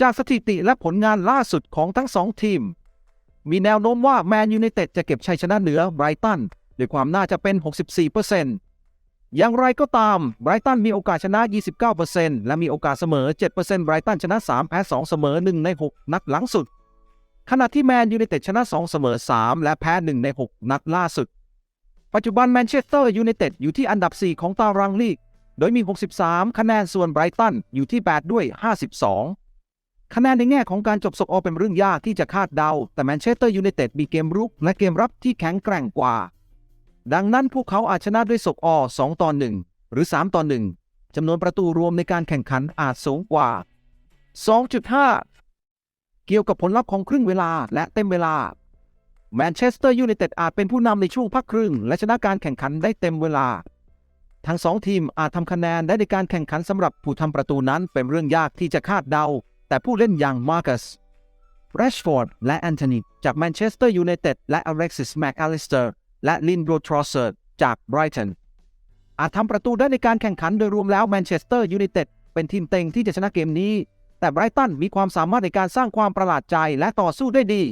จากสถิติและผลงานล่าสุดของทั้งสองทีม มีแนวโน้มว่าแมนยูไนเต็ดจะเก็บชัยชนะเหนือไบรตันด้วยความน่าจะเป็น 64%อย่างไรก็ตามไบรตันมีโอกาสชนะ 29%และมีโอกาสเสมอ 7%ไบรตันชนะ3แพ้2เสมอ 1 ใน 6 นัดหลังสุด ขณะที่แมนยูไนเต็ดชนะ 2 เสมอ 3 และแพ้ 1 ใน 6 นัดล่าสุด ปัจจุบันแมนเชสเตอร์ยูไนเต็ดอยู่ที่อันดับ 4 ของตารางลีก โดยมี 63 คะแนนส่วนไบรตันอยู่ที่ 8 ด้วย 52 คะแนนในแง่ของการจบสกอร์เป็นเรื่องยากที่จะคาดเดา แต่แมนเชสเตอร์ยูไนเต็ดมีเกมรุกและเกมรับที่แข็งแกร่งกว่า ดังนั้นพวกเขาอาจชนะด้วยสกอร์2ต่อ1หรือ 3ต่อ1จำนวนประตูรวมในการแข่งขันอาจสูงกว่า 2.5 เกี่ยวกับผลลัพธ์ของครึ่งเวลาและเต็มเวลาแมนเชสเตอร์ยูไนเต็ดอาจเป็นผู้นำในช่วงพักครึ่ง และชนะการแข่งขันได้เต็มเวลา ทั้งสองทีมอาจทำคะแนนได้ในการแข่งขันสำหรับผู้ทำประตูนั้นเป็นเรื่องยากที่จะคาดเดา แต่ผู้เล่นอย่างมาร์คัสแรชฟอร์ดและแอนโทนีจากแมนเชสเตอร์ยูไนเต็ดและอเล็กซิสแมคอลิสเตอร์และลินโดทรอสเซอร์จากไบรตันอาจทำประตูได้ในการแข่งขันโดยรวมแล้วแมนเชสเตอร์ยูไนเต็ดเป็นทีมเต็งที่จะชนะเกมนี้ แต่ไบรตันมีความสามารถในการสร้างความประหลาดใจและต่อสู้ได้ดี